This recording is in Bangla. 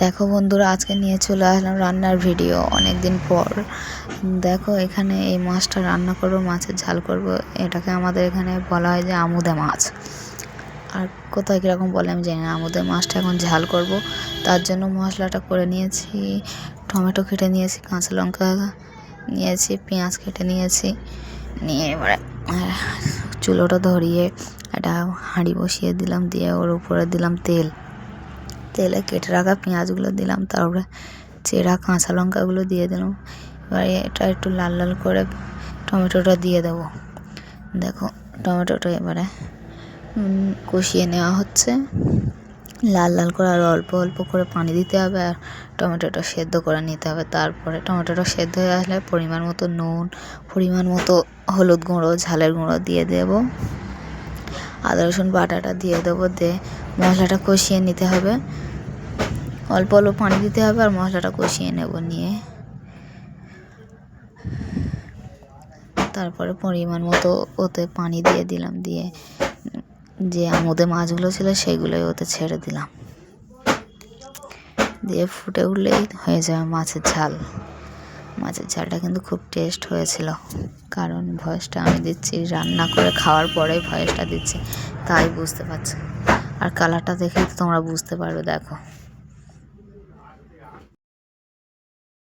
দেখো বন্ধুরা, আজকে নিয়ে চলে আসলাম রান্নার ভিডিও অনেক দিন পর। দেখো, এখানে এই মাছটা রান্না করব, মাছের ঝাল করব। এটাকে আমাদের এখানে বলা হয় যে আমুদে মাছ। আর কোথায় কীরকম বলে আমি জানি না, আমুদে মাছটা এখন ঝাল করব। তার জন্য মশলাটা করে নিয়েছি, টমেটো কেটে নিয়েছি, কাঁচা লঙ্কা নিয়েছি, পেঁয়াজ কেটে নিয়েছি। নিয়ে এবারে চুলোটা ধরিয়ে একটা হাঁড়ি বসিয়ে দিলাম, দিয়ে ওর উপরে দিলাম তেল। তেলে কেটে রাখা পেঁয়াজগুলো দিলাম, তারপরে চেরা, কাঁচা লঙ্কাগুলো দিয়ে দিলাম। এবারে এটা একটু লাল লাল করে টমেটোটা দিয়ে দেবো। দেখো, টমেটোটা এবারে কষিয়ে নেওয়া হচ্ছে। লাল লাল করে আর অল্প অল্প করে পানি দিতে হবে আর টমেটোটা সেদ্ধ করে নিতে হবে। তারপরে টমেটোটা সেদ্ধ হয়ে আসলে পরিমাণ মতো নুন, পরিমাণ মতো হলুদ গুঁড়ো, ঝালের গুঁড়ো দিয়ে দেবো। আদা, রসুন বাটাটা দিয়ে দেবো দিয়ে মশলাটা কষিয়ে নিতে হবে। অল্প অল্প পানি দিতে হবে আর মশলাটা কষিয়ে নেব নিয়ে। তারপরে পরিমাণ মতো ওতে পানি দিয়ে দিলাম দিয়ে যে আমুদে মাছগুলো ছিল সেগুলোই ওতে ছেড়ে দিলাম। দিয়ে ফুটে উঠলেই হয়ে যাবে মাছের ঝাল। মাছের ঝালটা কিন্তু খুব টেস্ট হয়েছিল। কারণ ভয়েসটা আমি দিচ্ছি, রান্না করে খাওয়ার পরেই ভয়েসটা দিচ্ছি। তাই বুঝতে পারছি। আর কালারটা দেখেই তো তোমরা বুঝতে পারবে, দেখো।